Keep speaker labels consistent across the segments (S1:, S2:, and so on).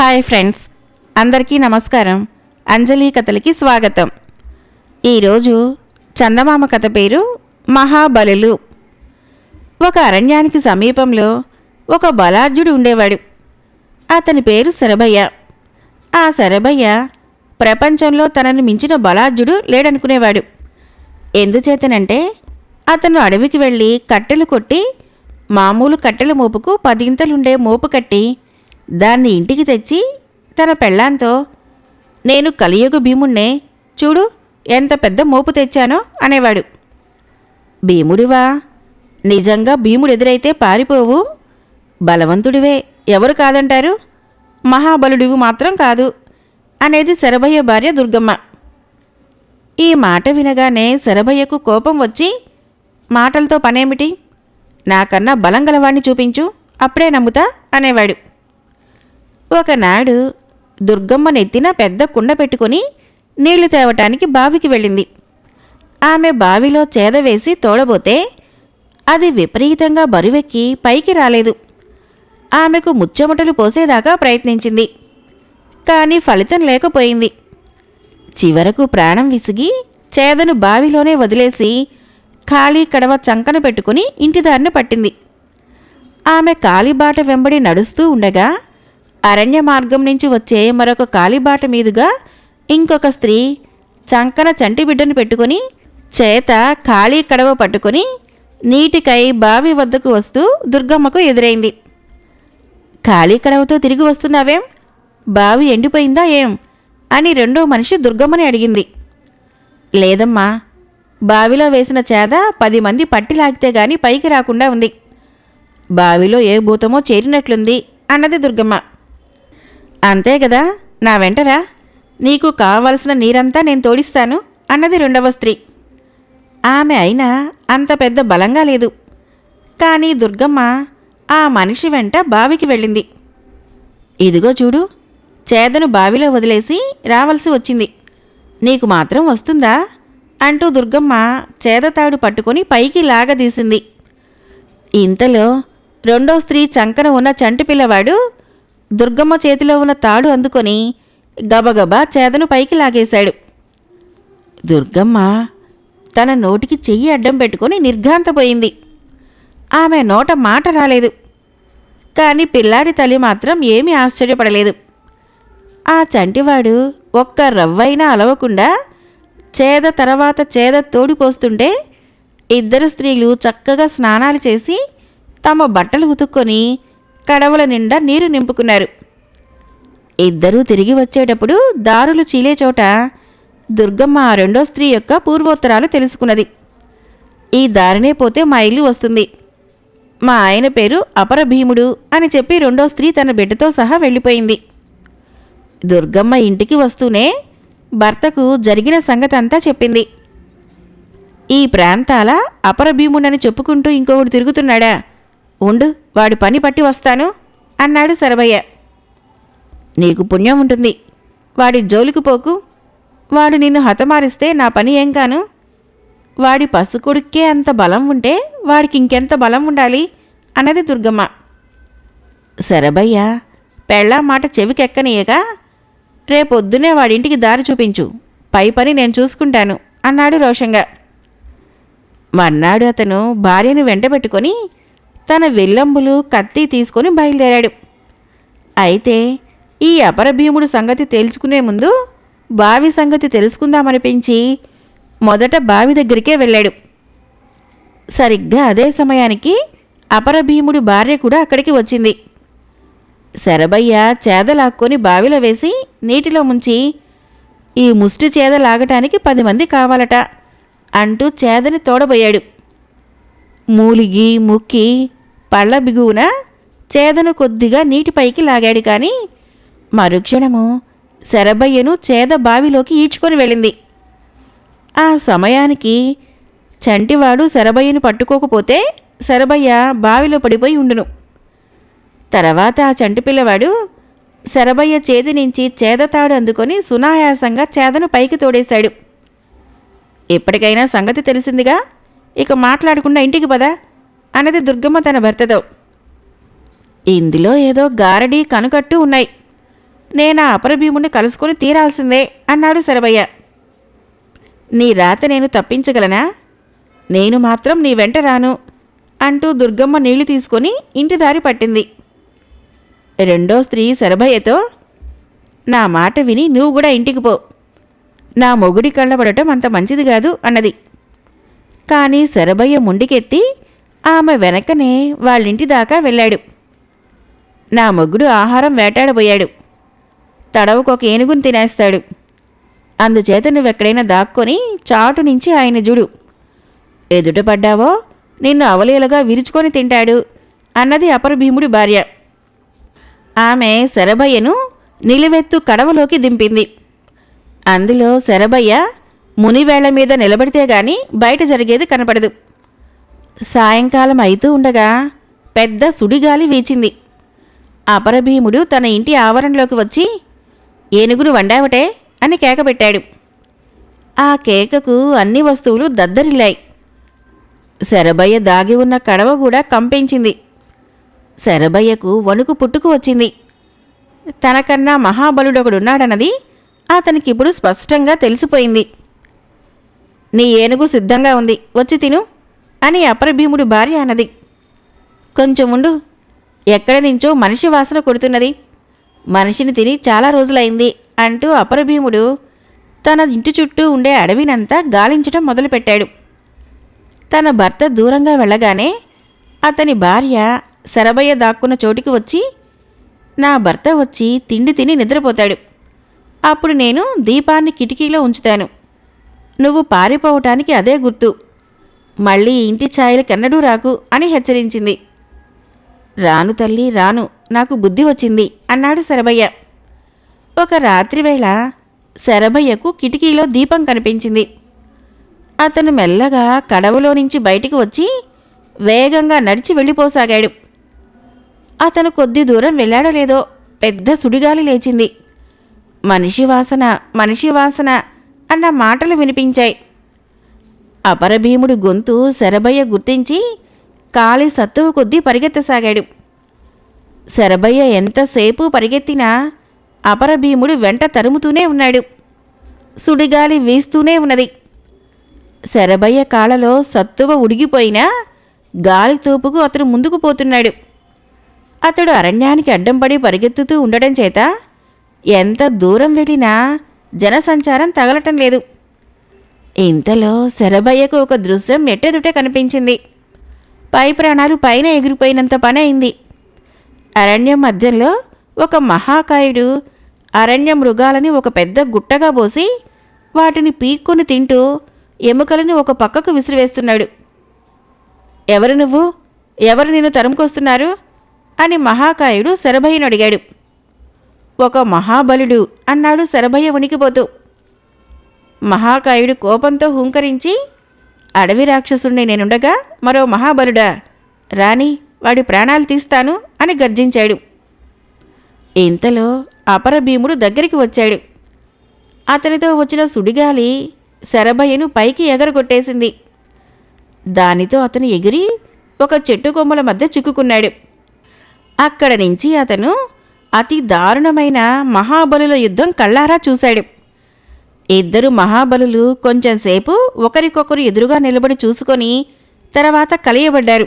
S1: Hi friends అందరికీ నమస్కారం. అంజలి కథలకి స్వాగతం. ఈరోజు చందమామ కథ పేరు మహాబలులు. ఒక అరణ్యానికి సమీపంలో ఒక బలార్జుడు ఉండేవాడు. అతని పేరు శరభయ్య. ఆ శరభయ్య ప్రపంచంలో తనను మించిన బలార్జుడు లేడనుకునేవాడు. ఎందుచేతనంటే అతను అడవికి వెళ్ళి కట్టెలు కొట్టి మామూలు కట్టెల మోపుకు పదింతలుండే మోపు కట్టి దాన్ని ఇంటికి తెచ్చి తన పెళ్ళాంతో నేను కలియుగ భీముణ్ణే చూడు ఎంత పెద్ద మోపు తెచ్చానో అనేవాడు. భీముడివా నిజంగా భీముడు ఎదురైతే పారిపోవు? బలవంతుడివే ఎవరు కాదంటారు? మహాబలుడివి మాత్రం కాదు అనేది శరభయ్య భార్య దుర్గమ్మ. ఈ మాట వినగానే శరభయ్యకు కోపం వచ్చి మాటలతో పనేమిటి? నాకన్నా బలం గలవాణ్ణి చూపించు అప్పుడే నమ్ముతా అనేవాడు. ఒకనాడు దుర్గమ్మ నెత్తిన పెద్ద కుండ పెట్టుకొని నీళ్ళు తేవటానికి బావికి వెళ్ళింది. ఆమె బావిలో చేద వేసి తోడబోతే అది విపరీతంగా బరువెక్కి పైకి రాలేదు. ఆమెకు ముచ్చెమటలు పోసేదాకా ప్రయత్నించింది. కానీ ఫలితం లేకపోయింది. చివరకు ప్రాణం విసిగి చేదను బావిలోనే వదిలేసి ఖాళీ కడవ చంకన పెట్టుకుని ఇంటిదారిన పట్టింది. ఆమె కాలిబాట వెంబడి నడుస్తూ ఉండగా అరణ్య మార్గం నుంచి వచ్చే మరొక కాలిబాట మీదుగా ఇంకొక స్త్రీ చంకన చంటి బిడ్డను పెట్టుకుని చేత ఖాళీ కడవ పట్టుకుని నీటికై బావి వద్దకు వస్తూ దుర్గమ్మకు ఎదురైంది. ఖాళీ కడవతో తిరిగి వస్తున్నావేం? బావి ఎండిపోయిందా ఏం? అని రెండో మనిషి దుర్గమ్మని అడిగింది. లేదమ్మా బావిలో వేసిన చేద పది మంది పట్టి లాగితే గాని పైకి రాకుండా ఉంది. బావిలో ఏ భూతమో చేరినట్లుంది అన్నది దుర్గమ్మ. అంతే కదా నా వెంటరా? నీకు కావలసిన నీరంతా నేను తోడిస్తాను అన్నది రెండవ స్త్రీ. ఆమె అయినా అంత పెద్ద బలంగా లేదు. కానీ దుర్గమ్మ ఆ మనిషి వెంట బావికి వెళ్ళింది. ఇదిగో చూడు చేదను బావిలో వదిలేసి రావలసి వచ్చింది. నీకు మాత్రం వస్తుందా? అంటూ దుర్గమ్మ చేదతాడు పట్టుకొని పైకి లాగదీసింది. ఇంతలో రెండో స్త్రీ చంకన ఉన్న చంటి పిల్లవాడు దుర్గమ్మ చేతిలో ఉన్న తాడు అందుకొని గబగబా చేదను పైకి లాగేశాడు. దుర్గమ్మ తన నోటికి చెయ్యి అడ్డం పెట్టుకొని నిర్ఘాంతపోయింది. ఆమె నోట మాట రాలేదు. కానీ పిల్లాడి తల్లి మాత్రం ఏమీ ఆశ్చర్యపడలేదు. ఆ చంటివాడు ఒక్క రవ్వైనా అలవకుండా చేద తర్వాత చేద తోడిపోస్తుంటే ఇద్దరు స్త్రీలు చక్కగా స్నానాలు చేసి తమ బట్టలు ఉతుక్కొని కడవల నిండా నీరు నింపుకున్నారు. ఇద్దరూ తిరిగి వచ్చేటప్పుడు దారులు చీలే చోట దుర్గమ్మ ఆ రెండో స్త్రీ యొక్క పూర్వోత్తరాలు తెలుసుకున్నది. ఈ దారినే పోతే మా ఇల్లు వస్తుంది. మా ఆయన పేరు అపర భీముడు అని చెప్పి రెండో స్త్రీ తన బిడ్డతో సహా వెళ్ళిపోయింది. దుర్గమ్మ ఇంటికి వస్తూనే భర్తకు జరిగిన సంగతంతా చెప్పింది. ఈ ప్రాంతాల అపర భీముడని చెప్పుకుంటూ ఇంకొకడు తిరుగుతున్నాడా? ఉండు వాడి పని పట్టి వస్తాను అన్నాడు శరభయ్య. నీకు పుణ్యం ఉంటుంది. వాడి జోలికి పోకు. వాడు నిన్ను హతమారిస్తే నా పని ఏం కాను? వాడి పసుకొడుక్కే అంత బలం ఉంటే వాడికి ఇంకెంత బలం ఉండాలి? అన్నది దుర్గమ్మ. శరభయ్య పెళ్ళా మాట చెవికెక్కనీయక రేపొద్దునే వాడింటికి దారి చూపించు. పై పని నేను చూసుకుంటాను అన్నాడు రోషంగా. మర్నాడు అతను భార్యను వెంటబెట్టుకొని తన విల్లంబులు కత్తి తీసుకొని బయలుదేరాడు. అయితే ఈ అపరభీముడు సంగతి తేల్చుకునే ముందు బావి సంగతి తెలుసుకుందామనిపించి మొదట బావి దగ్గరికే వెళ్ళాడు. సరిగ్గా అదే సమయానికి అపరభీముడి భార్య కూడా అక్కడికి వచ్చింది. శరభయ్య చేదలాక్కొని బావిలో వేసి నీటిలో ముంచి ఈ ముష్టి చేద లాగటానికి పది మంది కావాలట అంటూ చేదని తోడబోయాడు. మూలిగి ముక్కి పళ్ళ బిగువున చేదను కొద్దిగా నీటిపైకి లాగాడు కానీ మరుక్షణము శరభయ్యను చేద బావిలోకి ఈడ్చుకొని వెళ్ళింది. ఆ సమయానికి చంటివాడు శరభయ్యను పట్టుకోకపోతే శరభయ్య బావిలో పడిపోయి ఉండును. తర్వాత ఆ చంటి పిల్లవాడు శరభయ్య చేతి నుంచి చేదతాడు అందుకొని సునాయాసంగా చేదను పైకి తోడేశాడు. ఎప్పటికైనా సంగతి తెలిసిందిగా? ఇక మాట్లాడకుండా ఇంటికి పదా. అన్నది దుర్గమ్మ తన భర్తతో. ఇందులో ఏదో గారడి కనుకట్టు ఉన్నాయి. నేను ఆ అపరభీముడిని కలుసుకొని తీరాల్సిందే అన్నాడు శరభయ్య నీ రాత నేను తప్పించగలనా? నేను మాత్రం నీ వెంట రాను అంటూ దుర్గమ్మ నీళ్ళు తీసుకొని ఇంటి దారి పట్టింది. రెండో స్త్రీ శరభయ్యతో నా మాట విని నువ్వు కూడా ఇంటికి పో. నా మొగుడి కళ్ళబడటం అంత మంచిది కాదు అన్నది. కానీ శరభయ్య ముండికెత్తి ఆమె వెనకనే వాళ్ళింటి దాకా వెళ్ళాడు. నా మొగ్గుడు ఆహారం వేటాడబోయాడు. తడవకొక ఏనుగుని తినేస్తాడు. అందుచేత నువ్వెక్కడైనా దాక్కొని చాటు నుంచి ఆయన జుడు. ఎదుట పడ్డావో? నిన్ను అవలీలగా విరుచుకొని తింటాడు అన్నది అపరభీముడి భార్య. ఆమె శరభయ్యను నిలువెత్తు కడవలోకి దింపింది. అందులో శరభయ్య మునివేళ్ళ మీద నిలబడితే గాని బయట జరిగేది కనపడదు. సాయంకాలం అయితూ ఉండగా పెద్ద సుడిగాలి వీచింది. అపరభీముడు తన ఇంటి ఆవరణలోకి వచ్చి ఏనుగును వండావటే? అని కేకపెట్టాడు. ఆ కేకకు అన్ని వస్తువులు దద్దరిల్లాయి. శరభయ్య దాగి ఉన్న కడవ కూడా కంపించింది. శరభయ్యకు వణుకు పుట్టుకు వచ్చింది. తనకన్నా మహాబలుడొకడున్నాడన్నది అతనికిప్పుడు స్పష్టంగా తెలిసిపోయింది. నీ ఏనుగు సిద్ధంగా ఉంది. వచ్చి తిను. అని అపరభీముడి భార్య అన్నది. కొంచెం ఉండు ఎక్కడి నుంచో మనిషి వాసన కొడుతున్నది. మనిషిని తిని చాలా రోజులైంది అంటూ అపరభీముడు తన ఇంటి చుట్టూ ఉండే అడవినంతా గాలించటం మొదలుపెట్టాడు. తన భర్త దూరంగా వెళ్ళగానే అతని భార్య శరభయ్య దాక్కున్న చోటికి వచ్చి నా భర్త వచ్చి తిండి తిని నిద్రపోతాడు. అప్పుడు నేను దీపాన్ని కిటికీలో ఉంచుతాను. నువ్వు పారిపోవటానికి అదే గుర్తు. మళ్ళీ ఇంటి ఛాయలకెన్నడూ రాకు అని హెచ్చరించింది. రాను తల్లి రాను నాకు బుద్ధి వచ్చింది అన్నాడు శరభయ్య. ఒక రాత్రివేళ శరభయ్యకు కిటికీలో దీపం కనిపించింది. అతను మెల్లగా కడవలో నుంచి బయటికి వచ్చి వేగంగా నడిచి వెళ్ళిపోసాగాడు. అతను కొద్ది దూరం వెళ్ళాడో లేదో పెద్ద సుడిగాలి లేచింది. మనిషి వాసన మనిషి వాసన అన్న మాటలు వినిపించాయి. అపరభీముడి గొంతు శరభయ్య గుర్తించి కాలి సత్తువ కొద్దీ పరిగెత్తసాగాడు. శరభయ్య ఎంతసేపు పరిగెత్తినా అపరభీముడు వెంట తరుముతూనే ఉన్నాడు. సుడిగాలి వీస్తూనే ఉన్నది. శరభయ్య కాళ్ళలో సత్తువ ఉడిగిపోయినా గాలి తోపుకు అతడు ముందుకు పోతున్నాడు. అతడు అరణ్యానికి అడ్డం పడి పరిగెత్తుతూ ఉండడం చేత ఎంత దూరం వెళ్ళినా జనసంచారం తగలటం లేదు. ఇంతలో శరభయ్యకు ఒక దృశ్యం ఎట్టెదుటే కనిపించింది. పై ప్రాణాలు పైన ఎగిరిపోయినంత పని అయింది. అరణ్యం మధ్యంలో ఒక మహాకాయుడు అరణ్య మృగాలని ఒక పెద్ద గుట్టగా పోసి వాటిని పీక్కుని తింటూ ఎముకలను ఒక పక్కకు విసిరివేస్తున్నాడు. ఎవరు నువ్వు? ఎవరు నిన్ను తరుముకొస్తున్నారు? అని మహాకాయుడు శరభయ్యను అడిగాడు. ఒక మహాబలుడు అన్నాడు శరభయ్య ఉనికిపోతూ. మహాకాయుడు కోపంతో హుంకరించి అడవి రాక్షసుణ్ణి నేనుండగా మరో మహాబలుడా రాని వాడి ప్రాణాలు తీస్తాను అని గర్జించాడు. ఇంతలో అపర భీముడు దగ్గరికి వచ్చాడు. అతనితో వచ్చిన సుడిగాలి శరభయ్యను పైకి ఎగరగొట్టేసింది. దానితో అతను ఎగిరి ఒక చెట్టు కొమ్మల మధ్య చిక్కుకున్నాడు. అక్కడ నుంచి అతను అతి దారుణమైన మహాబలుల యుద్ధం కళ్ళారా చూశాడు. ఇద్దరు మహాబలులు కొంచెంసేపు ఒకరికొకరు ఎదురుగా నిలబడి చూసుకొని తర్వాత కలియబడ్డారు.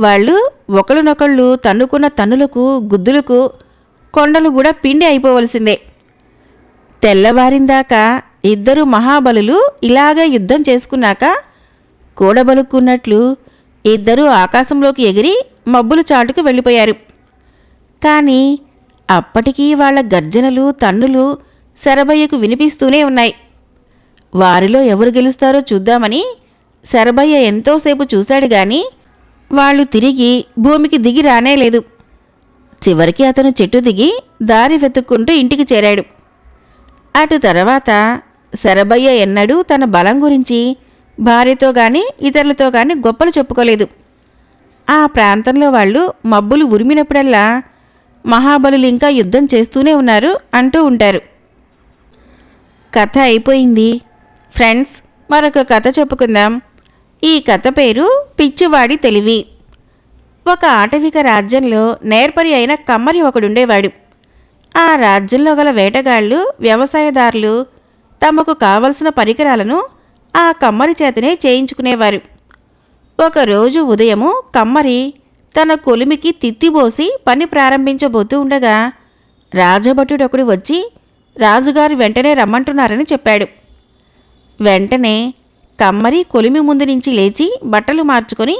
S1: వాళ్ళు ఒకళ్ళనొకళ్ళు తన్నుకున్న తన్నులకు గుద్దులకు కొండలు కూడా పిండి అయిపోవలసిందే. తెల్లవారిందాకా ఇద్దరు మహాబలులు ఇలాగే యుద్ధం చేసుకున్నాక కూడబలుక్కున్నట్లు ఇద్దరూ ఆకాశంలోకి ఎగిరి మబ్బులు చాటుకు వెళ్ళిపోయారు. కానీ అప్పటికీ వాళ్ళ గర్జనలు తన్నులు శరభయ్యకు వినిపిస్తూనే ఉన్నాయి. వారిలో ఎవరు గెలుస్తారో చూద్దామని శరభయ్య ఎంతోసేపు చూశాడు గాని వాళ్ళు తిరిగి భూమికి దిగి రానేలేదు చివరికి అతను చెట్టు దిగి దారి వెతుక్కుంటూ ఇంటికి చేరాడు. అటు తర్వాత శరభయ్య ఎన్నడూ తన బలం గురించి భార్యతో కానీ ఇతరులతో కానీ గొప్పలు చెప్పుకోలేదు. ఆ ప్రాంతంలో వాళ్ళు మబ్బులు ఉరిమినప్పుడల్లా మహాబలులు ఇంకా యుద్ధం చేస్తూనే ఉన్నారు అంటూ ఉంటారు. కథ అయిపోయింది. ఫ్రెండ్స్ మరొక కథ చెప్పుకుందాం. ఈ కథ పేరు పిచ్చివాడి తెలివి. ఒక ఆటవిక రాజ్యంలో నేర్పరి అయిన కమ్మరి ఒకడుండేవాడు. ఆ రాజ్యంలో గల వేటగాళ్ళు వ్యవసాయదారులు తమకు కావలసిన పరికరాలను ఆ కమ్మరి చేతనే చేయించుకునేవారు. ఒకరోజు ఉదయము కమ్మరి తన కొలిమికి తిత్తిబోసి పని ప్రారంభించబోతూ ఉండగా రాజభటుడొకడు వచ్చి రాజుగారు వెంటనే రమ్మంటున్నారని చెప్పాడు. వెంటనే కమ్మరి కొలిమి ముందు నుంచి లేచి బట్టలు మార్చుకొని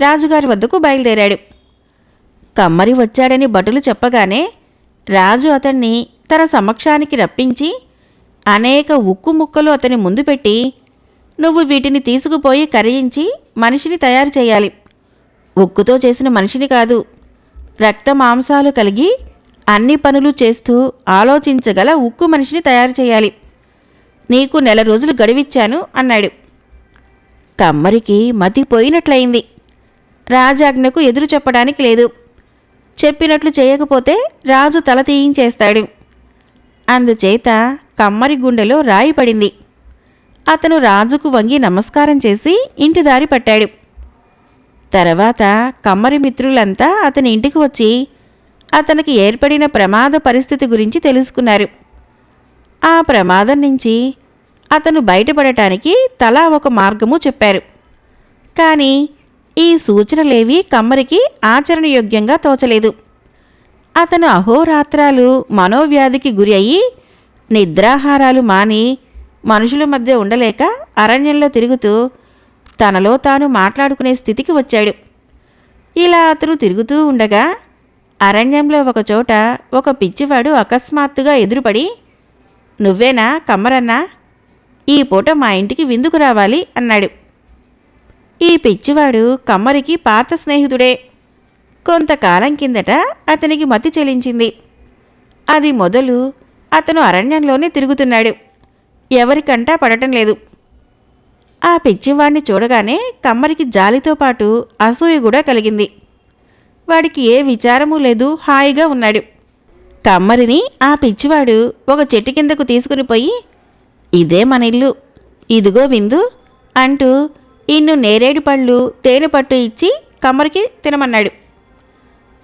S1: రాజుగారి వద్దకు బయలుదేరాడు. కమ్మరి వచ్చాడని భటులు చెప్పగానే రాజు అతన్ని తన సమక్షానికి రప్పించి అనేక ఉక్కు ముక్కలు అతని ముందు పెట్టి నువ్వు వీటిని తీసుకుపోయి కరిగించి మనిషిని తయారు చేయాలి. ఉక్కుతో చేసిన మనిషిని కాదు రక్త మాంసాలు కలిగి అన్ని పనులు చేస్తూ ఆలోచించగల ఉక్కు మనిషిని తయారు చేయాలి. నీకు నెల రోజులు గడివిచ్చాను అన్నాడు. కమ్మరికి మతిపోయినట్లయింది. రాజాజ్ఞకు ఎదురు చెప్పడానికి లేదు. చెప్పినట్లు చేయకపోతే రాజు తల తీయించేస్తాడు. అందుచేత కమ్మరి గుండెలో రాయి పడింది. అతను రాజుకు వంగి నమస్కారం చేసి ఇంటి దారి పట్టాడు. తర్వాత కమ్మరి మిత్రులంతా అతని ఇంటికి వచ్చి అతనికి ఏర్పడిన ప్రమాద పరిస్థితి గురించి తెలుసుకున్నారు. ఆ ప్రమాదం నుంచి అతను బయటపడటానికి తలా ఒక మార్గము చెప్పారు. కానీ ఈ సూచనలేవి కమ్మరికి ఆచరణయోగ్యంగా తోచలేదు. అతను అహోరాత్రాలు మనోవ్యాధికి గురి అయ్యి నిద్రాహారాలు మాని మనుషుల మధ్య ఉండలేక అరణ్యంలో తిరుగుతూ తనలో తాను మాట్లాడుకునే స్థితికి వచ్చాడు. ఇలా అతను తిరుగుతూ ఉండగా అరణ్యంలో ఒకచోట ఒక పిచ్చివాడు అకస్మాత్తుగా ఎదురుపడి నువ్వేనా కమ్మరన్నా? ఈ పూట మా ఇంటికి విందుకు రావాలి అన్నాడు. ఈ పిచ్చివాడు కమ్మరికి పాత స్నేహితుడే. కొంతకాలం కిందట అతనికి మతి చెలించింది. అది మొదలు అతను అరణ్యంలోనే తిరుగుతున్నాడు. ఎవరికంటా పడటం లేదు. ఆ పిచ్చివాడిని చూడగానే కమ్మరికి జాలితో పాటు అసూయ కూడా కలిగింది. వాడికి ఏ విచారము లేదు హాయిగా ఉన్నాడు. కమ్మరిని ఆ పిచ్చివాడు ఒక చెట్టు కిందకు తీసుకుని పోయి ఇదే మన ఇల్లు ఇదిగో విందు అంటూ ఇన్ను నేరేడు పళ్ళు తేనె పట్టు ఇచ్చి కమ్మరికి తినమన్నాడు.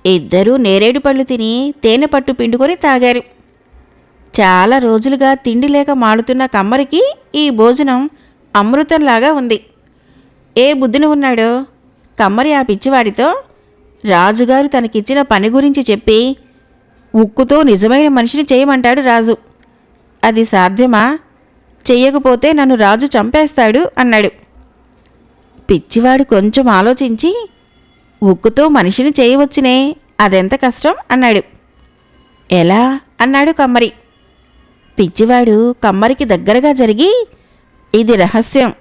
S1: ఇద్దరూ నేరేడు పళ్ళు తిని తేనె పట్టు పిండుకొని తాగారు. చాలా రోజులుగా తిండి లేక మాడుతున్న కమ్మరికి ఈ భోజనం అమృతంలాగా ఉంది. ఏ బుద్ధిని ఉన్నాడో కమ్మరి ఆ పిచ్చివాడితో రాజుగారు తనకిచ్చిన పని గురించి చెప్పి ఉక్కుతో నిజమైన మనిషిని చేయమంటాడు రాజు. అది సాధ్యమా? చెయ్యకపోతే నన్ను రాజు చంపేస్తాడు అన్నాడు. పిచ్చివాడు కొంచెం ఆలోచించి ఉక్కుతో మనిషిని చేయవచ్చునే అదెంత కష్టం? అన్నాడు. ఎలా? అన్నాడు కమ్మరి. పిచ్చివాడు కమ్మరికి దగ్గరగా జరిగి ఇది రహస్యం.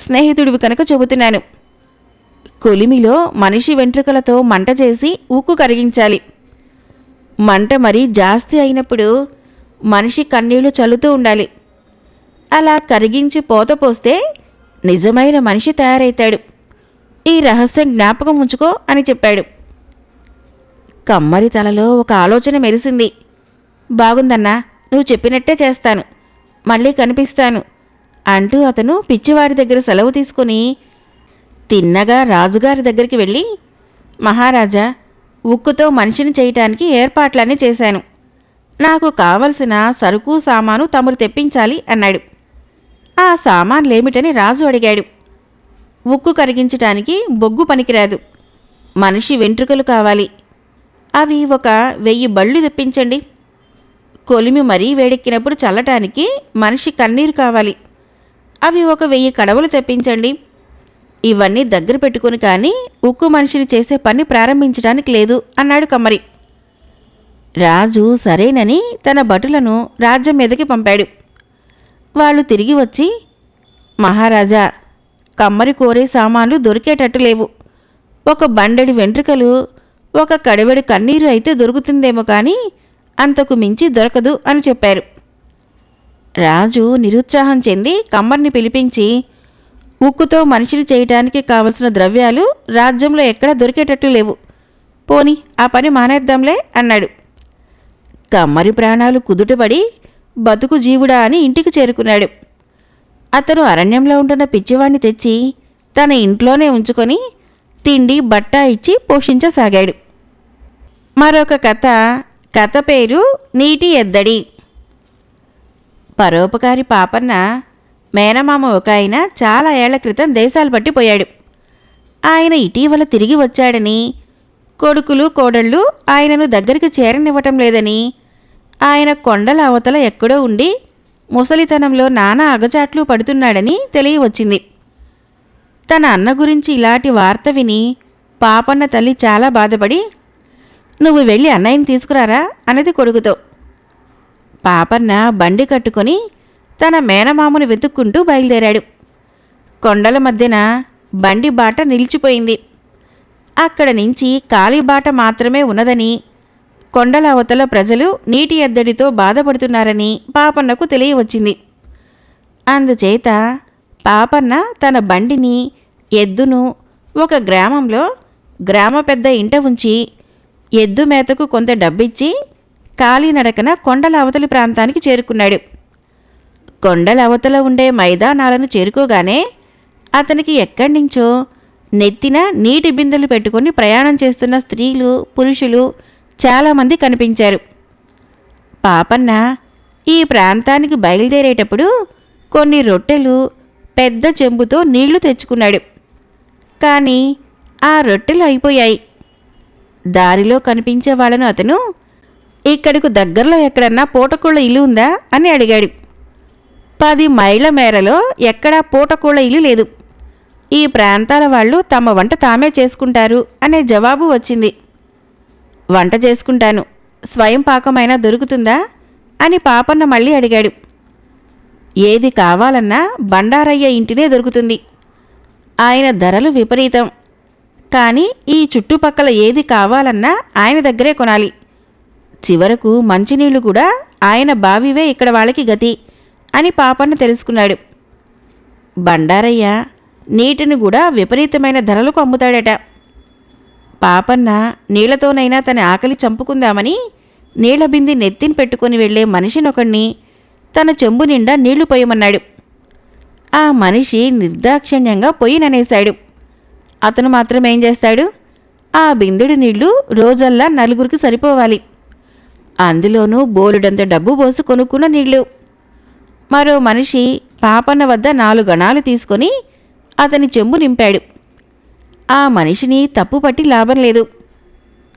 S1: స్నేహితుడివి కనుక చెబుతున్నాను. కొలిమిలో మనిషి వెంట్రుకలతో మంట చేసి ఉక్కు కరిగించాలి. మంట మరీ జాస్తి అయినప్పుడు మనిషి కన్నీళ్ళు చల్లుతూ ఉండాలి. అలా కరిగించి పోత పోస్తే నిజమైన మనిషి తయారైతాడు. ఈ రహస్యం జ్ఞాపకం ఉంచుకో అని చెప్పాడు. కమ్మరి తలలో ఒక ఆలోచన మెరిసింది. బాగుందన్నా నువ్వు చెప్పినట్టే చేస్తాను. మళ్ళీ కనిపిస్తాను అంటూ అతను పిచ్చివాడి దగ్గర సెలవు తీసుకుని తిన్నగా రాజుగారి దగ్గరికి వెళ్ళి మహారాజా ఉక్కుతో మనిషిని చేయటానికి ఏర్పాట్లన్నీ చేశాను. నాకు కావలసిన సరుకు సామాను తమరు తెప్పించాలి అన్నాడు. ఆ సామాన్లేమిటని రాజు అడిగాడు. ఉక్కు కరిగించటానికి బొగ్గు పనికిరాదు. మనిషి వెంట్రుకలు కావాలి. అవి ఒక వెయ్యి బళ్ళు తెప్పించండి. కొలిమి మరీ వేడెక్కినప్పుడు చల్లటానికి మనిషి కన్నీరు కావాలి. అవి ఒక వెయ్యి కడవలు తెప్పించండి. ఇవన్నీ దగ్గర పెట్టుకుని కానీ ఉక్కు మనిషిని చేసే పని ప్రారంభించడానికి లేదు అన్నాడు కమ్మరి. రాజు సరేనని తన భటులను రాజ్యం మీదకి పంపాడు. వాళ్ళు తిరిగి వచ్చి మహారాజా కమ్మరి కోరే సామాన్లు దొరికేటట్టు లేవు. ఒక బండెడి వెంట్రుకలు ఒక కడవెడి కన్నీరు అయితే దొరుకుతుందేమో కానీ అంతకు మించి దొరకదు అని చెప్పారు. రాజు నిరుత్సాహం చెంది కమ్మర్ని పిలిపించి ఉక్కుతో మనిషిని చేయటానికి కావలసిన ద్రవ్యాలు రాజ్యంలో ఎక్కడా దొరికేటట్టు లేవు. పోని ఆ పని మానేద్దాంలే అన్నాడు. కమ్మరి ప్రాణాలు కుదుటపడి బతుకు జీవుడా అని ఇంటికి చేరుకున్నాడు. అతను అరణ్యంలో ఉంటున్న పిచ్చివాణ్ణి తెచ్చి తన ఇంట్లోనే ఉంచుకొని తిండి బట్ట ఇచ్చి పోషించసాగాడు. మరొక కథ కథ పేరు నీటి ఎద్దడి. పరోపకారి పాపన్న మేనమామ ఒక ఆయన చాలా ఏళ్ళ క్రితం దేశాలు పట్టిపోయాడు. ఆయన ఇటీవల తిరిగి వచ్చాడని కొడుకులు కోడళ్ళు ఆయనను దగ్గరికి చేరనివ్వటం లేదని ఆయన కొండల అవతల ఎక్కడో ఉండి ముసలితనంలో నానా అగచాట్లు పడుతున్నాడని తెలియవచ్చింది. తన అన్న గురించి ఇలాంటి వార్త విని పాపన్న తల్లి చాలా బాధపడి నువ్వు వెళ్ళి అన్నయ్యని తీసుకురారా? అన్నది కొడుకుతో. పాపన్న బండి కట్టుకొని తన మేనమామను వెతుక్కుంటూ బయలుదేరాడు. కొండల మధ్యన బండి బాట నిలిచిపోయింది. అక్కడ నుంచి ఖాళీ బాట మాత్రమే ఉన్నదని కొండల అవతల ప్రజలు నీటి ఎద్దడితో బాధపడుతున్నారని పాపన్నకు తెలియవచ్చింది. అందుచేత పాపన్న తన బండిని ఎద్దును ఒక గ్రామంలో గ్రామ పెద్ద ఇంట ఉంచి ఎద్దు మేతకు కొంత డబ్బిచ్చి కాలినడకన కొండల అవతలి ప్రాంతానికి చేరుకున్నాడు. కొండలవతల ఉండే మైదానాలను చేరుకోగానే అతనికి ఎక్కడి నుంచో నెత్తిన నీటి బిందెలు పెట్టుకొని ప్రయాణం చేస్తున్న స్త్రీలు పురుషులు చాలామంది కనిపించారు. పాపన్న ఈ ప్రాంతానికి బయలుదేరేటప్పుడు కొన్ని రొట్టెలు పెద్ద చెంబుతో నీళ్ళు తెచ్చుకున్నాడు. కానీ ఆ రొట్టెలు అయిపోయాయి. దారిలో కనిపించే వాళ్ళను అతను ఇక్కడికి దగ్గరలో ఎక్కడన్నా పూటకుళ్ళ ఇల్లు ఉందా? అని అడిగాడు. పది మైళ్ళ మేరలో ఎక్కడా పూటకోళ్ళ ఇల్లు లేదు. ఈ ప్రాంతాల వాళ్ళు తమ వంట తామే చేసుకుంటారు అనే జవాబు వచ్చింది. వంట చేసుకుంటాను. స్వయం పాకమైనా దొరుకుతుందా? అని పాపన్న మళ్ళీ అడిగాడు. ఏది కావాలన్నా బండారయ్య ఇంటినే దొరుకుతుంది. ఆయన ధరలు విపరీతం. కానీ ఈ చుట్టుపక్కల ఏది కావాలన్నా ఆయన దగ్గరే కొనాలి. చివరకు మంచినీళ్ళు కూడా ఆయన బావివే ఇక్కడ వాళ్ళకి గతి. అని పాపన్న తెలుసుకున్నాడు. బండారయ్య నీటిని కూడా విపరీతమైన ధరలకు అమ్ముతాడట. పాపన్న నీళ్ళతోనైనా తన ఆకలి చంపుకుందామని నీళ్ళ బింది నెత్తిన పెట్టుకుని వెళ్ళే మనిషినొకణ్ణి తన చెంబు నిండా నీళ్ళు పోయమన్నాడు. ఆ మనిషి నిర్దాక్షిణ్యంగా పొయ్యిననేశాడు అతను మాత్రం ఏం చేస్తాడు? ఆ బిందుడి నీళ్ళు రోజల్లా నలుగురికి సరిపోవాలి. అందులోనూ బోలుడంత డబ్బు పోసి కొనుక్కున్న నీళ్ళు. మరో మనిషి పాపన్న వద్ద నాలుగు గణాలు తీసుకొని అతని చెంబు నింపాడు. ఆ మనిషిని తప్పుపట్టి లాభం లేదు.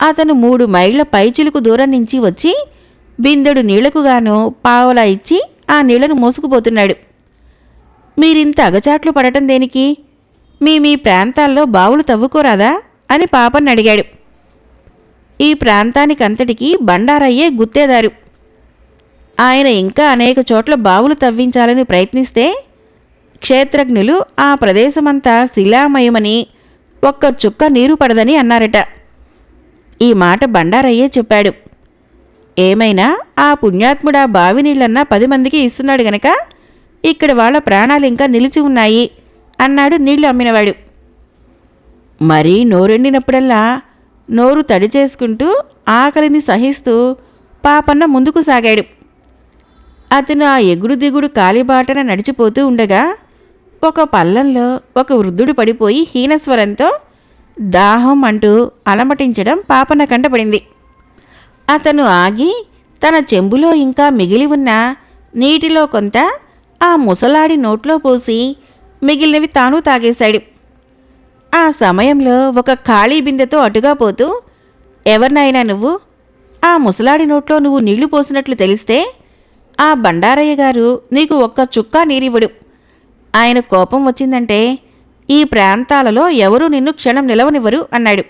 S1: అతను మూడు మైళ్ళ పైచిలుకు దూరం నుంచి వచ్చి బిందెడు నీళ్ళకుగాను పావులా పావలా ఇచ్చి ఆ నీళ్ళను మోసుకుపోతున్నాడు. మీరింత అగచాట్లు పడటం దేనికి? మీ మీ ప్రాంతాల్లో బావులు తవ్వుకోరాదా? అని పాపన్న అడిగాడు ఈ ప్రాంతానికంతటికీ బండారయ్యే గుత్తేదారు. ఆయన ఇంకా అనేక చోట్ల బావులు తవ్వించాలని ప్రయత్నిస్తే క్షేత్రజ్ఞులు ఆ ప్రదేశమంతా శిలామయమని ఒక్క చుక్క నీరు పడదని అన్నారట. ఈ మాట బండారయ్యే చెప్పాడు. ఏమైనా ఆ పుణ్యాత్ముడా బావి నీళ్ళన్నా పది మందికి ఇస్తున్నాడు గనక ఇక్కడ వాళ్ళ ప్రాణాలు ఇంకా నిలిచి ఉన్నాయి అన్నాడు నీళ్ళు అమ్మినవాడు. మరీ నోరెండినప్పుడల్లా నోరు తడి చేసుకుంటూ ఆకలిని సహిస్తూ పాపన్న ముందుకు సాగాడు. అతను ఆ ఎగుడు దిగుడు కాలిబాటన నడిచిపోతూ ఉండగా ఒక పల్లంలో ఒక వృద్ధుడు పడిపోయి హీనస్వరంతో దాహం అంటూ అలమటించడం పాపన కంటపడింది అతను ఆగి తన చెంబులో ఇంకా మిగిలి ఉన్న నీటిలో కొంత ఆ ముసలాడి నోట్లో పోసి మిగిలినవి తాను తాగేశాడు. ఆ సమయంలో ఒక ఖాళీ బిందెతో అటుగా పోతూ ఎవరినైనా నువ్వు ఆ ముసలాడి నోట్లో నువ్వు నీళ్ళు పోసినట్లు తెలిస్తే ఆ బండారయ్య గారు నీకు ఒక్క చుక్క నీరివ్వడు. ఆయన కోపం వచ్చిందంటే ఈ ప్రాంతాలలో ఎవరూ నిన్ను క్షణం నిలవనివ్వరు అన్నాడు.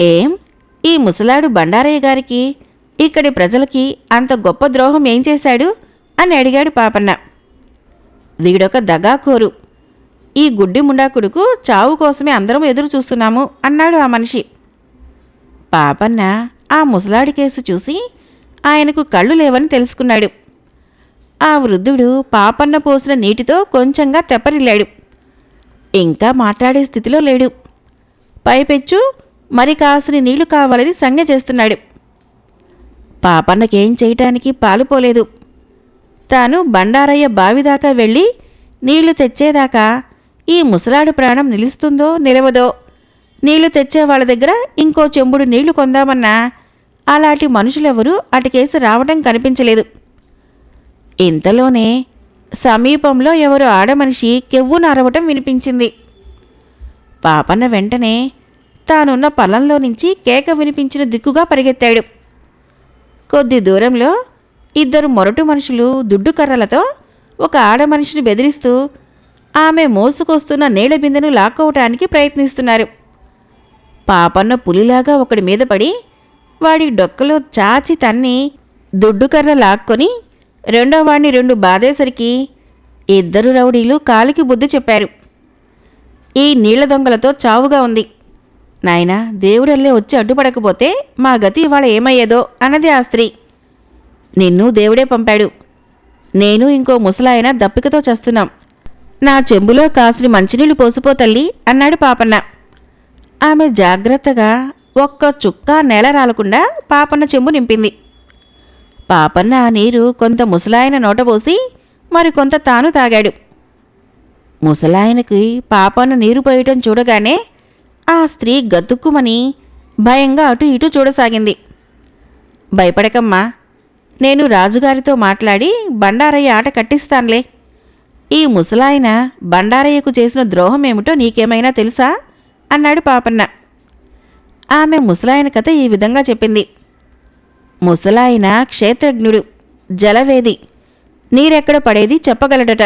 S1: ఏం? ఈ ముసలాడు బండారయ్య గారికి ఇక్కడి ప్రజలకి అంత గొప్ప ద్రోహం ఏం చేశాడు? అని అడిగాడు పాపన్న. వీడొక దగాకోరు. ఈ గుడ్డి ముండాకుడుకు చావు కోసమే అందరం ఎదురు చూస్తున్నాము అన్నాడు ఆ మనిషి. పాపన్న ఆ ముసలాడి కేసు చూసి ఆయనకు కళ్ళు లేవని తెలుసుకున్నాడు. ఆ వృద్ధుడు పాపన్న పోసిన నీటితో కొంచెంగా తెప్పరిల్లాడు. ఇంకా మాట్లాడే స్థితిలో లేడు. పైపెచ్చు మరి కాసిని నీళ్ళు కావాలని సంజ్ఞ చేస్తున్నాడు. పాపన్నకేం చేయటానికి పాలుపోలేదు తాను బండారయ్య బావిదాకా వెళ్ళి నీళ్ళు తెచ్చేదాకా ఈ ముసలాడు ప్రాణం నిలుస్తుందో నిలవదో నీళ్ళు తెచ్చే వాళ్ళ దగ్గర ఇంకో చెంబుడు నీళ్ళు కొందామన్నా అలాంటి మనుషులెవరూ అటుకేసి రావడం కనిపించలేదు. ఇంతలోనే సమీపంలో ఎవరు ఆడమనిషి కెవ్వు నరవటం వినిపించింది. పాపన్న వెంటనే తానున్న పొలంలో నుంచి కేక వినిపించిన దిక్కుగా పరిగెత్తాడు. కొద్ది దూరంలో ఇద్దరు మొరటు మనుషులు దుడ్డు కర్రలతో ఒక ఆడమనిషిని బెదిరిస్తూ ఆమె మోసుకొస్తున్న నీళ్ళ బిందెను లాక్కోవటానికి ప్రయత్నిస్తున్నారు. పాపన్న పులిలాగా ఒకడి మీద పడి వాడి డొక్కలో చాచి తన్ని దుడ్డుకర్ర లాక్కొని రెండో వాడిని రెండు బాధేసరికి ఇద్దరు రౌడీలు కాలికి బుద్ధి చెప్పారు. ఈ నీళ్ళ దొంగలతో చావుగా ఉంది. నాయనా దేవుడల్లే వచ్చి అడ్డుపడకపోతే మా గతి ఇవాళ ఏమయ్యేదో అన్నది ఆ స్త్రీ. నిన్ను దేవుడే పంపాడు. నేను ఇంకో ముసలాయన దప్పికతో చేస్తున్నాం. నా చెంబులో కాసిని మంచినీళ్ళు పోసిపో తల్లి అన్నాడు పాపన్న. ఆమె జాగ్రత్తగా ఒక్క చుక్క నేల రాలకుండా పాపన్న చెంబు నింపింది. పాపన్న ఆ నీరు కొంత ముసలాయన నోటబోసి మరికొంత తాను తాగాడు. ముసలాయనకి పాపన్న నీరు పోయటం చూడగానే ఆ స్త్రీ గతుక్కుమని భయంగా అటు ఇటు చూడసాగింది. భయపడకమ్మా నేను రాజుగారితో మాట్లాడి బండారయ్య ఆట కట్టిస్తానులే. ఈ ముసలాయన బండారయ్యకు చేసిన ద్రోహం ఏమిటో నీకేమైనా తెలుసా? అన్నాడు పాపన్న. ఆమె ముసలాయన కథ ఈ విధంగా చెప్పింది. ముసలాయన క్షేత్రజ్ఞుడు జలవేది నీరెక్కడ పడేది చెప్పగలడట.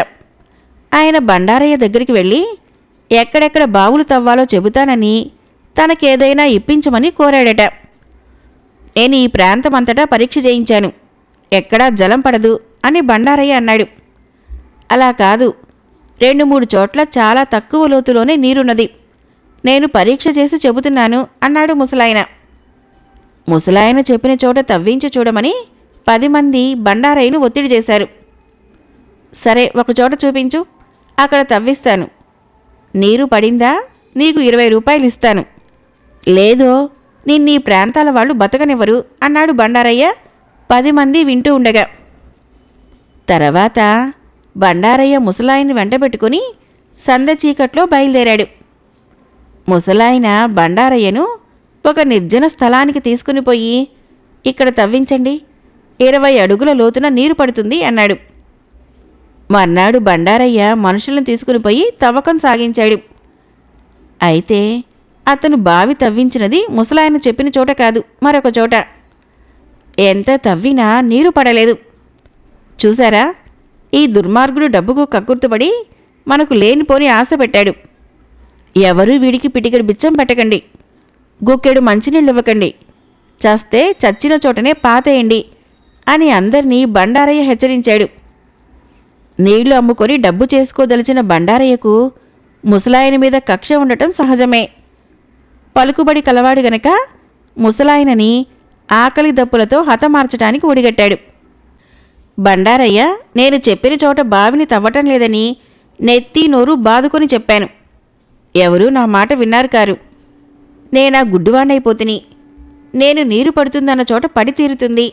S1: ఆయన బండారయ్య దగ్గరికి వెళ్ళి ఎక్కడెక్కడ బావులు తవ్వాలో చెబుతానని తనకేదైనా ఇప్పించమని కోరాడట. నేను ఈ ప్రాంతమంతటా పరీక్ష చేయించాను. ఎక్కడా జలం పడదు అని బండారయ్య అన్నాడు. అలా కాదు రెండు మూడు చోట్ల చాలా తక్కువ లోతులోనే నీరున్నది. నేను పరీక్ష చేసి చెబుతున్నాను అన్నాడు ముసలాయన. ముసలాయన చెప్పిన చోట తవ్వించి చూడమని పది మంది బండారయ్యను ఒత్తిడి చేశారు. సరే ఒక చోట చూపించు అక్కడ తవ్విస్తాను. నీరు పడిందా? నీకు ఇరవై రూపాయలు ఇస్తాను. లేదో నిన్నీ ప్రాంతాల వాళ్ళు బతకనివ్వరు అన్నాడు బండారయ్య. పది మంది వింటూ ఉండగా. తర్వాత బండారయ్య ముసలాయిని వెంటబెట్టుకుని సంద చీకట్లో బయలుదేరాడు. ముసలాయన బండారయ్యను ఒక నిర్జన స్థలానికి తీసుకుని పోయి ఇక్కడ తవ్వించండి. ఇరవై అడుగుల లోతున నీరు పడుతుంది అన్నాడు. మర్నాడు బండారయ్య మనుషులను తీసుకుని పోయి తవ్వకం సాగించాడు. అయితే అతను బావి తవ్వించినది ముసలాయన చెప్పిన చోట కాదు మరొక చోట. ఎంత తవ్వినా నీరు పడలేదు. చూసారా? ఈ దుర్మార్గుడు డబ్బుకు కక్కుర్తుపడి మనకు లేనిపోని ఆశ పెట్టాడు. ఎవరూ వీడికి పిటికడి బిచ్చం పెట్టకండి. గుక్కెడు మంచినీళ్ళు ఇవ్వకండి చస్తే చచ్చిన చోటనే పాతేయండి అని అందరినీ బండారయ్య హెచ్చరించాడు. నీళ్ళు అమ్ముకొని డబ్బు చేసుకోదలిచిన బండారయ్యకు ముసలాయన మీద కక్ష ఉండటం సహజమే. పలుకుబడి కలవాడు గనక ముసలాయనని ఆకలి దప్పులతో హతమార్చటానికి ఒడిగట్టాడు. బండారయ్య నేను చెప్పిన చోట బావిని తవ్వటం లేదని నెత్తి నోరు బాదుకొని చెప్పాను. ఎవరూ నా మాట విన్నారు కారు. నేనా గుడ్డువాణ్ణైపోతుని. నేను నీరు పడుతుందన్న చోట పడి తీరుతుంది.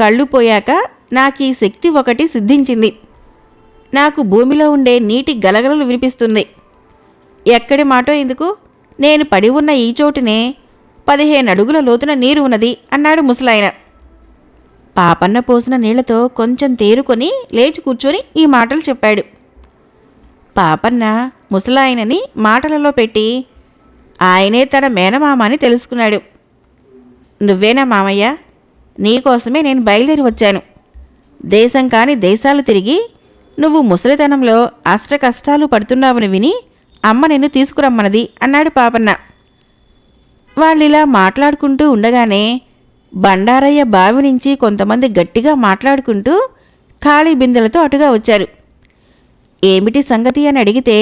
S1: కళ్ళు పోయాక నాకు ఈ శక్తి ఒకటి సిద్ధించింది. నాకు భూమిలో ఉండే నీటి గలగలలు వినిపిస్తుంది. ఎక్కడి మాటో ఎందుకు? నేను పడి ఉన్న ఈ చోటునే పదిహేను అడుగుల లోతున నీరు ఉన్నది అన్నాడు ముసలాయన. పాపన్న పోసిన నీళ్ళతో కొంచెం తేరుకొని లేచి కూర్చొని ఈ మాటలు చెప్పాడు. పాపన్న ముసలాయనని మాటలలో పెట్టి ఆయనే తన మేనమామ అని తెలుసుకున్నాడు. నువ్వేనా మామయ్య? నీకోసమే నేను బయలుదేరి వచ్చాను. దేశం కాని దేశాలు తిరిగి నువ్వు ముసలితనంలో అష్ట కష్టాలు పడుతున్నావని విని అమ్మ నిన్ను తీసుకురమ్మన్నది అన్నాడు పాపన్న. వాళ్ళిలా మాట్లాడుకుంటూ ఉండగానే బండారయ్య బావి నుంచి కొంతమంది గట్టిగా మాట్లాడుకుంటూ ఖాళీ బిందెలతో అటుగా వచ్చారు. ఏమిటి సంగతి అని అడిగితే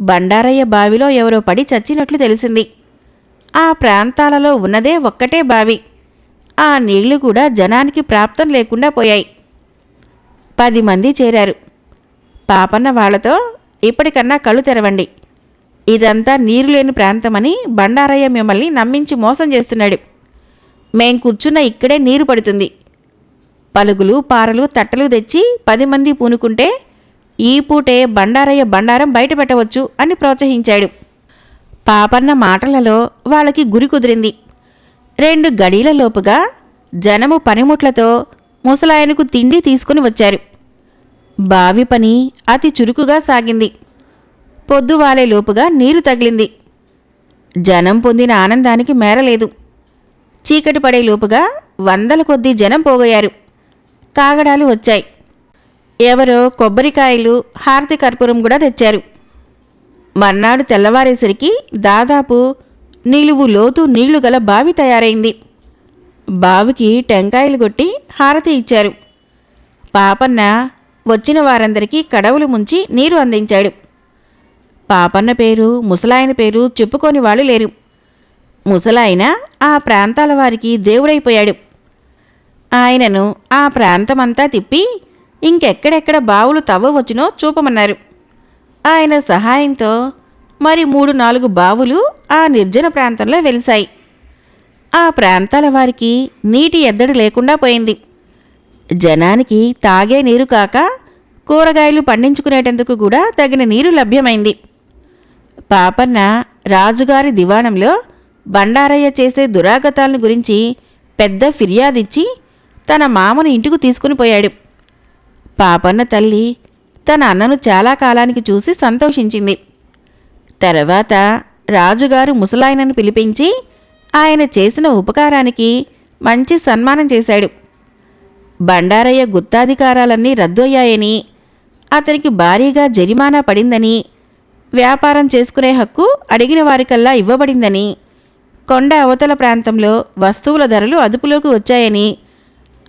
S1: బండారయ్య బావిలో ఎవరో పడి చచ్చినట్లు తెలిసింది. ఆ ప్రాంతాలలో ఉన్నదే ఒక్కటే బావి. ఆ నీళ్ళు కూడా జనానికి ప్రాప్తం లేకుండా పోయాయి. పది మంది చేరారు. పాపన్న వాళ్ళతో ఇప్పటికన్నా కళ్ళు తెరవండి. ఇదంతా నీరు లేని ప్రాంతమని బండారయ్య మిమ్మల్ని నమ్మించి మోసం చేస్తున్నాడు. మేం కూర్చున్న ఇక్కడే నీరు పడుతుంది. పలుగులు పారలు తట్టలు తెచ్చి పది మంది పూనుకుంటే ఈ పూటే బండారయ్య బండారం బయట పెట్టవచ్చు అని ప్రోత్సహించాడు. పాపన్న మాటలలో వాళ్ళకి గురి కుదిరింది. రెండు గడీలలోపుగా జనము పనిముట్లతో ముసలాయనకు తిండి తీసుకుని వచ్చారు. బావి పని అతి చురుకుగా సాగింది. పొద్దువాలే లోపుగా నీరు తగిలింది. జనం పొందిన ఆనందానికి మేరలేదు. చీకటి పడే లోపుగా వందల కొద్దీ జనం పోగొయ్యారు. కాగడాలు వచ్చాయి. ఎవరో కొబ్బరికాయలు హారతి కర్పూరం కూడా తెచ్చారు. మర్నాడు తెల్లవారేసరికి దాదాపు నిలువు లోతు నీళ్ళు గల బావి తయారైంది. బావికి టెంకాయలు కొట్టి హారతి ఇచ్చారు. పాపన్న వచ్చిన వారందరికీ కడవులు ముంచి నీరు అందించాడు. పాపన్న పేరు ముసలాయన పేరు చెప్పుకోని వాళ్ళు లేరు. ముసలాయన ఆ ప్రాంతాల వారికి దేవుడైపోయాడు. ఆయనను ఆ ప్రాంతమంతా తిప్పి ఇంకెక్కడెక్కడ బావులు తవ్వవచ్చునో చూపమన్నారు. ఆయన సహాయంతో మరి మూడు నాలుగు బావులు ఆ నిర్జన ప్రాంతంలో వెలిశాయి. ఆ ప్రాంతాల వారికి నీటి ఎద్దడి లేకుండా పోయింది. జనానికి తాగే నీరు కాక కూరగాయలు పండించుకునేటందుకు కూడా తగిన నీరు లభ్యమైంది. పాపన్న రాజుగారి దివాణంలో బండారయ్య చేసే దురాగతాలను గురించి పెద్ద ఫిర్యాదిచ్చి తన మామను ఇంటికి తీసుకుని పోయాడు. పాపన్న తల్లి తన అన్నను చాలా కాలానికి చూసి సంతోషించింది. తర్వాత రాజుగారు ముసలాయనను పిలిపించి ఆయన చేసిన ఉపకారానికి మంచి సన్మానం చేశాడు. బండారయ్య గుత్తాధికారాలన్నీ రద్దు అయ్యాయని అతనికి భారీగా జరిమానా పడిందని వ్యాపారం చేసుకునే హక్కు అడిగిన వారికల్లా ఇవ్వబడిందని కొండ అవతల ప్రాంతంలో వస్తువుల ధరలు అదుపులోకి వచ్చాయని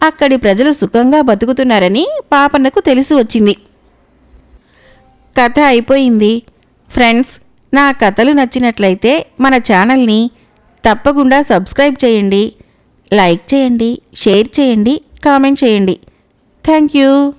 S1: అక్కడి ప్రజలు సుఖంగా బతుకుతున్నారని పాపన్నకు తెలిసి వచ్చింది. కథ అయిపోయింది. ఫ్రెండ్స్ నా కథలు నచ్చినట్లయితే మన ఛానల్ని తప్పకుండా సబ్స్క్రైబ్ చేయండి. లైక్ చేయండి షేర్ చేయండి కామెంట్ చేయండి. Thank you.